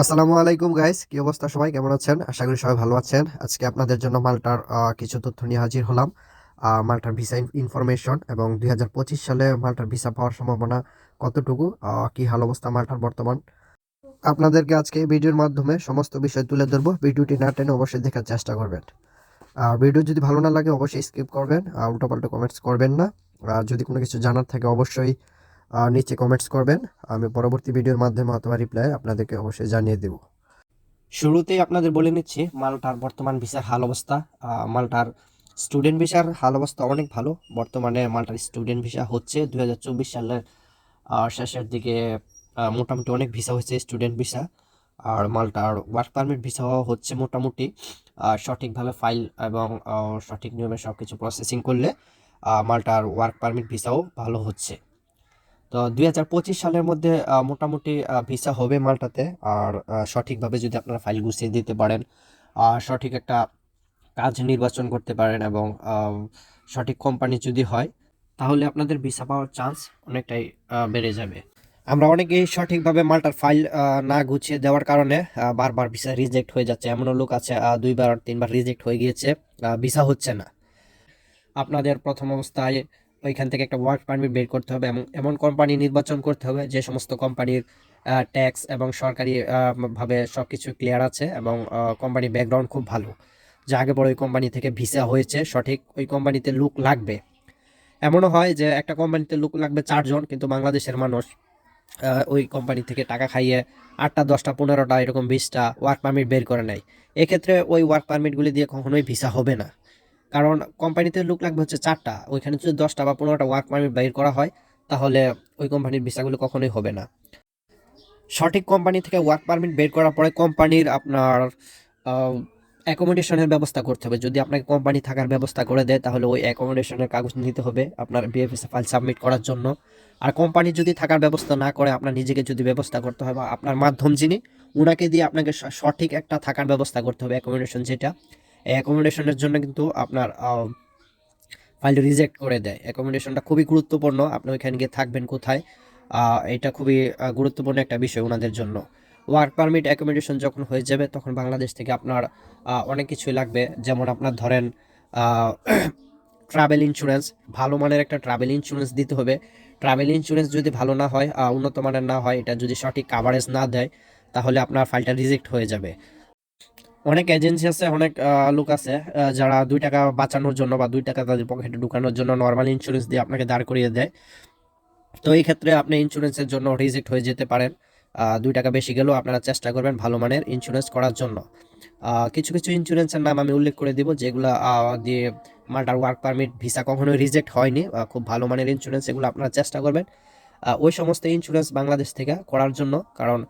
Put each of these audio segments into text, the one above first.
আসসালামু আলাইকুম গাইস কি অবস্থা সবাই? কেমন আছেন? আশা করি সবাই ভালো আছেন। আজকে আপনাদের জন্য মাল্টার কিছু তথ্য নিয়ে হাজির হলাম। মাল্টার ভিসা ইনফরমেশন এবং দুই হাজার পঁচিশ সালে মাল্টার ভিসা পাওয়ার সম্ভাবনা কতটুকু? কি হাল অবস্থা মাল্টার বর্তমান? আপনাদেরকে আজকে ভিডিওর মাধ্যমে সমস্ত বিষয় তুলে ধরবো। ভিডিওটি না টেনে অবশ্যই দেখার চেষ্টা করবেন। আর ভিডিও যদি ভালো না লাগে, অবশ্যই স্কিপ করবেন। উল্টোপাল্টা কমেন্টস করবেন না। আর যদি কোনো কিছু জানার থাকে, অবশ্যই নিচে কমেন্টস করবেন। আমি পরবর্তী ভিডিওর মাধ্যমে অথবা রিপ্লাই আপনাদেরকে অবশ্যই জানিয়ে দেব। শুরুতেই আপনাদের বলে নিচ্ছি, মালটার বর্তমান ভিসার হাল অবস্থা। মালটার স্টুডেন্ট ভিসার হাল অবস্থা অনেক ভালো। বর্তমানে মালটার স্টুডেন্ট ভিসা হচ্ছে দু হাজার চব্বিশ সালের শেষের দিকে মোটামুটি অনেক ভিসা হয়েছে স্টুডেন্ট ভিসা। আর মালটার ওয়ার্ক পারমিট ভিসাও হচ্ছে মোটামুটি সঠিকভাবে ফাইল এবং সঠিক নিয়মে সব কিছু প্রসেসিং করলে মালটার ওয়ার্ক পারমিট ভিসাও ভালো হচ্ছে। তো দুই হাজার পঁচিশ সালের মধ্যে মোটামুটি ভিসা হবে মালটাতে। আর সঠিকভাবে যদি আপনারা ফাইল গুছিয়ে দিতে পারেন, আর সঠিক একটা কাজ নির্বাচন করতে পারেন এবং সঠিক কোম্পানি যদি হয়, তাহলে আপনাদের ভিসা পাওয়ার চান্স অনেকটাই বেড়ে যাবে। আমরা অনেকেই সঠিকভাবে মালটার ফাইল না গুছিয়ে দেওয়ার কারণে বারবার ভিসা রিজেক্ট হয়ে যাচ্ছে। এমনও লোক আছে দুইবার তিনবার রিজেক্ট হয়ে গিয়েছে ভিসা হচ্ছে না। আপনাদের প্রথম অবস্থায় ওইখান থেকে একটা ওয়ার্ক পারমিট বের করতে হবে এবং এমন কোম্পানি নির্বাচন করতে হবে যে সমস্ত কোম্পানির ট্যাক্স এবং সরকারি ভাবে সব কিছু ক্লিয়ার আছে এবং কোম্পানির ব্যাকগ্রাউন্ড খুব ভালো। যে আগে পরে ওই কোম্পানি থেকে ভিসা হয়েছে, সঠিক ওই কোম্পানিতে লুক লাগবে। এমনও হয় যে একটা কোম্পানিতে লুক লাগবে চারজন, কিন্তু বাংলাদেশের মানুষ ওই কোম্পানি থেকে টাকা খাইয়ে আটটা, দশটা, পনেরোটা, এরকম বিশটা ওয়ার্ক পারমিট বের করে নেয়। এক্ষেত্রে ওই ওয়ার্ক পারমিটগুলি দিয়ে কখনোই ভিসা হবে না। কারণ কোম্পানিতে লুক লাগবে হচ্ছে চারটা। ওইখানে যদি দশটা বা পনেরোটা ওয়ার্ক পারমিট বের করা হয়, তাহলে ওই কোম্পানির ভিসাগুলো কখনোই হবে না। সঠিক কোম্পানি থেকে ওয়ার্ক পারমিট বের করার পরে কোম্পানির আপনার অ্যাকোমোডেশনের ব্যবস্থা করতে হবে। যদি আপনাকে কোম্পানি থাকার ব্যবস্থা করে দেয়, তাহলে ওই অ্যাকোমোডেশনের কাগজ নিতে হবে আপনার বিএফএস ফাইল সাবমিট করার জন্য। আর কোম্পানি যদি থাকার ব্যবস্থা না করে, আপনার নিজেকে যদি ব্যবস্থা করতে হয় বা আপনার মাধ্যম যিনি ওনাকে দিয়ে আপনাকে সঠিক একটা থাকার ব্যবস্থা করতে হবে অ্যাকোমোডেশন যেটা। অ্যাকোমোডেশনের জন্য কিন্তু আপনার ফাইল রিজেক্ট করে দেয়। অ্যাকোমোডেশনটা খুবই গুরুত্বপূর্ণ। আপনি ওইখানে গিয়ে থাকবেন কোথায়? এটা খুবই গুরুত্বপূর্ণ একটা বিষয় ওনাদের জন্য। ওয়ার্ক পারমিট অ্যাকোমোডেশন যখন হয়ে যাবে, তখন বাংলাদেশ থেকে আপনার অনেক কিছুই লাগবে। যেমন আপনার ধরেন ট্রাভেল ইন্স্যুরেন্স ভালো মানের একটা ট্রাভেল ইন্স্যুরেন্স দিতে হবে। ট্রাভেল ইন্স্যুরেন্স যদি ভালো না হয় উন্নত মানের না হয়, এটা যদি সঠিক কাভারেজ না দেয়, তাহলে আপনার ফাইলটা রিজেক্ট হয়ে যাবে। অনেক এজেন্সি আছে, অনেক লোক আছে যারা দুই টাকা বাঁচানোর জন্য বা দুই টাকা তাদের পকেটে ঢুকানোর জন্য নর্মাল ইন্স্যুরেন্স দিয়ে আপনাকে দাঁড় করিয়ে দেয়। তো এই ক্ষেত্রে আপনি ইন্স্যুরেন্সের জন্য রিজেক্ট হয়ে যেতে পারেন। দুই টাকা বেশি গেলেও আপনারা চেষ্টা করবেন ভালো মানের ইন্স্যুরেন্স করার জন্য। কিছু কিছু ইন্স্যুরেন্সের নাম আমি উল্লেখ করে দিব, যেগুলো দিয়ে মাল্টার ওয়ার্ক পারমিট ভিসা কখনোই রিজেক্ট হয়নি খুব ভালো মানের ইন্স্যুরেন্স এগুলো আপনারা চেষ্টা করবেন। ওই সমস্ত ইন্স্যুরেন্স বাংলাদেশ থেকে করার জন্য, কারণ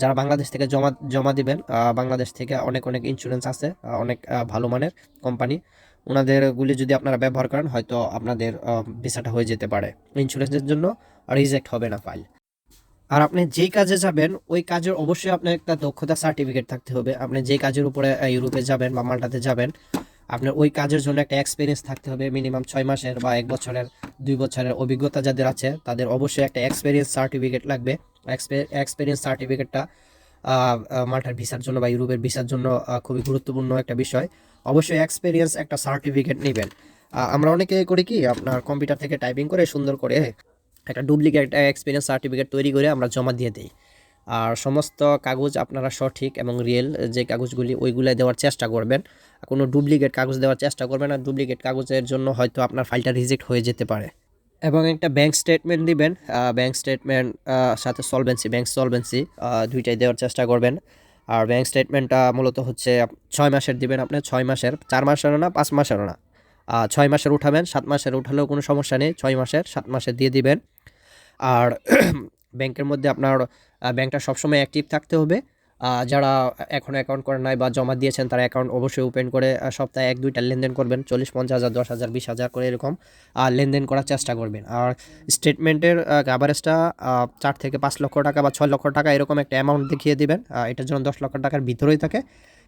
যারা বাংলাদেশ থেকে জমা জমা দিবেন বাংলাদেশ থেকে অনেক অনেক ইন্স্যুরেন্স আছে অনেক ভালো মানের কোম্পানি ওনাদেরগুলি যদি আপনারা ব্যবহার করেন, হয়তো আপনাদের ভিসাটা হয়ে যেতে পারে। ইন্স্যুরেন্সের জন্য রিজেক্ট হবে না ফাইল আর আপনি যেই কাজে যাবেন, ওই কাজের অবশ্যই আপনার একটা দক্ষতা সার্টিফিকেট থাকতে হবে। আপনি যেই কাজের উপরে ইউরোপে যাবেন বা মাল্টাতে যাবেন আপনার ওই কাজের জন্য একটা এক্সপিরিয়েন্স থাকতে হবে মিনিমাম ছয় মাসের বা এক বছরের, দুই বছরের অভিজ্ঞতা যাদের আছে, তাদের অবশ্যই একটা এক্সপিরিয়েন্স সার্টিফিকেট লাগবে। এক্সপিরিয়েন্স সার্টিফিকেটটা মাল্টার ভিসার জন্য বা ইউরোপের ভিসার জন্য খুবই গুরুত্বপূর্ণ একটা বিষয়। অবশ্যই এক্সপিরিয়েন্স একটা সার্টিফিকেট নেবেন। আমরা অনেকে করি কি, আপনার কম্পিউটার থেকে টাইপিং করে সুন্দর করে একটা ডুপ্লিকেট এক্সপিরিয়েন্স সার্টিফিকেট তৈরি করে আমরা জমা দিয়ে দিই। আর সমস্ত কাগজ আপনারা সঠিক এবং রিয়েল যে কাগজগুলি ওইগুলো দেওয়ার চেষ্টা করবেন। কোনো ডুপ্লিকেট কাগজ দেওয়ার চেষ্টা করবেন আর ডুপ্লিকেট কাগজের জন্য হয়তো আপনার ফাইলটা রিজেক্ট হয়ে যেতে পারে। এবং একটা ব্যাংক স্টেটমেন্ট দিবেন। ব্যাংক স্টেটমেন্ট সাথে সলভেন্সি ব্যাংক সলভেন্সি দুইটাই দেওয়ার চেষ্টা করবেন। আর ব্যাংক স্টেটমেন্টটা মূলত হচ্ছে ছয় মাসের দিবেন আপনি। ছয় মাসের, চার মাসেরও না, পাঁচ মাসেরও না। ছয় মাসের উঠাবেন, সাত মাসের উঠালেও কোনো সমস্যা নেই। ছয় মাসের, সাত মাসের দিয়ে দিবেন। আর ব্যাংকের মধ্যে আপনার ব্যাংকটা সবসময় অ্যাক্টিভ থাকতে হবে। যারা এখন অ্যাকাউন্ট করেন নাই বা জমা দিয়েছেন, তারা অ্যাকাউন্ট অবশ্যই ওপেন করে সপ্তাহে এক, দুইটা লেনদেন করবেন। চল্লিশ, পঞ্চাশ হাজার, দশ হাজার, বিশ হাজার করে এরকম লেনদেন করার চেষ্টা করবেন। আর স্টেটমেন্টের কাভারেজটা চার থেকে পাঁচ লক্ষ টাকা বা ছয় লক্ষ টাকা এরকম একটা অ্যামাউন্ট দেখিয়ে দিবেন। এটার জন্য দশ লক্ষ টাকার ভিতরেই থাকে।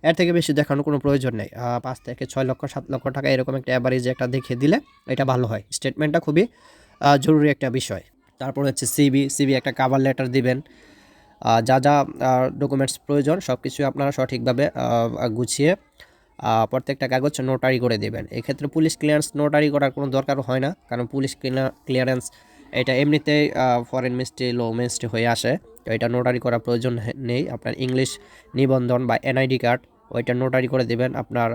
এর থেকে বেশি দেখানোর কোনো প্রয়োজন নেই। পাঁচ থেকে ছয় লক্ষ, সাত লক্ষ টাকা এরকম একটা অ্যাভারেজ একটা দেখিয়ে দিলে এটা ভালো হয়। স্টেটমেন্টটা খুবই জরুরি একটা বিষয়। তারপর হচ্ছে সিবি সিবি একটা কাভার লেটার দিবেন। যা যা ডকুমেন্টস প্রয়োজন সব কিছু আপনারা সঠিকভাবে গুছিয়ে প্রত্যেকটা কাগজ নোটারি করে দেবেন। এক্ষেত্রে পুলিশ ক্লিয়ারেন্স নোটারি করার কোনো দরকার হয় না, কারণ পুলিশ ক্লিয়ারেন্স এটা এমনিতেই ফরেন মিনিস্ট্রি লো মিনিস্ট্রি হয়ে আসে। তো এটা নোটারি করার প্রয়োজন নেই। আপনার ইংলিশ নিবন্ধন বা এনআইডি কার্ড ওইটা নোটারি করে দেবেন। আপনার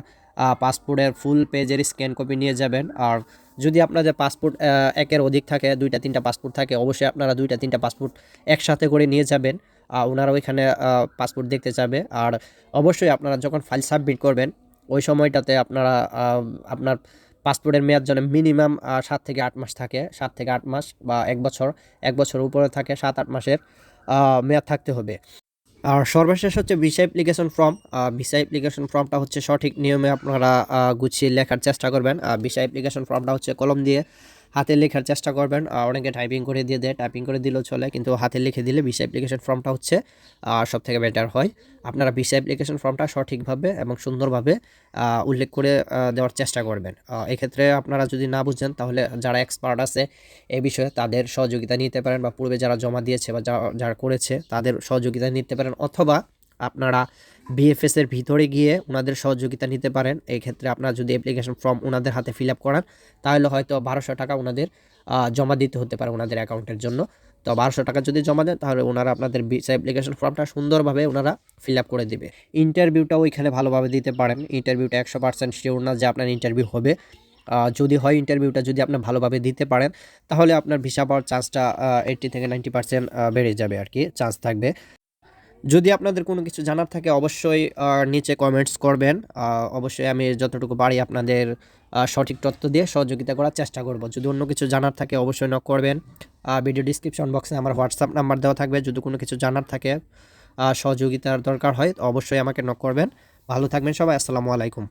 পাসপোর্টের ফুল পেজের স্ক্যান কপি নিয়ে যাবেন। আর যদি আপনাদের পাসপোর্ট একের অধিক থাকে, দুইটা, তিনটা পাসপোর্ট থাকে, অবশ্যই আপনারা দুইটা, তিনটা পাসপোর্ট একসাথে করে নিয়ে যাবেন। ওনারা ওইখানে পাসপোর্ট দেখতে যাবে আর অবশ্যই আপনারা যখন ফাইল সাবমিট করবেন, ওই সময়টাতে আপনারা আপনার পাসপোর্টের মেয়াদ যেন মিনিমাম সাত থেকে আট মাস থাকে। সাত থেকে আট মাস বা এক বছর এক বছর উপরে থাকে, সাত, আট মাসের মেয়াদ থাকতে হবে। আর সর্বশেষ হচ্ছে visa application form visa application ফর্মটা হচ্ছে সঠিক নিয়মে আপনারা গুছিয়ে লেখার চেষ্টা করবেন। ভিসা অ্যাপ্লিকেশন ফর্মটা হচ্ছে কলম দিয়ে হাতে লেখার চেষ্টা করবেন। অনেকে টাইপিং করে দিয়ে দেয় টাইপিং করে দিলেও চলে, কিন্তু হাতে লিখে দিলে ভিসা অ্যাপ্লিকেশন ফর্মটা হচ্ছে সব থেকে বেটার হয়। আপনারা ভিসা অ্যাপ্লিকেশন ফর্মটা সঠিকভাবে এবং সুন্দরভাবে উল্লেখ করে দেওয়ার চেষ্টা করবেন। এক্ষেত্রে আপনারা যদি না বুঝেন, তাহলে যারা এক্সপার্ট আছে এই বিষয়ে তাদের সহযোগিতা নিতে পারেন বা পূর্বে যারা জমা দিয়েছে বা যারা করেছে, তাদের সহযোগিতা নিতে পারেন। অথবা আপনারা বিএফএস এর ভিতরে গিয়ে ওনাদের সহযোগিতা নিতে পারেন। এই ক্ষেত্রে আপনারা যদি অ্যাপ্লিকেশন ফর্ম ওনাদের হাতে ফিল আপ করান, তাহলে হয়তো বারোশো টাকা ওনাদের জমা দিতে হতে পারে ওনাদের অ্যাকাউন্টের জন্য। তো বারোশো টাকা যদি জমা দেন, তাহলে ওনারা আপনাদের ভিসা অ্যাপ্লিকেশন ফর্মটা সুন্দরভাবে ওনারা ফিল আপ করে দিবে। ইন্টারভিউটাও ওইখানে ভালোভাবে দিতে পারেন। ইন্টারভিউটা একশো পার্সেন্ট শিওর না যে আপনার ইন্টারভিউ হবে। যদি হয় ইন্টারভিউটা যদি আপনি ভালোভাবে দিতে পারেন, তাহলে আপনার ভিসা পাওয়ার চান্সটা এইটটি থেকে নাইনটি পার্সেন্ট বেড়ে যাবে আর কি চান্স থাকবে। যদি আপনাদের কোনো কিছু জানার থাকে, অবশ্যই নিচে কমেন্টস করবেন। অবশ্যই আমি যতটুকু পারি আপনাদের সঠিক তথ্য দিয়ে সহযোগিতা করার চেষ্টা করব। যদি অন্য কিছু জানার থাকে, অবশ্যই নক করবেন। ভিডিও ডিসক্রিপশন বক্সে আমার হোয়াটসঅ্যাপ নাম্বার দেওয়া থাকবে। যদি কোনো কিছু জানার থাকে সহযোগিতার দরকার হয়, অবশ্যই আমাকে নক করবেন। ভালো থাকবেন সবাই, আসসালামু আলাইকুম।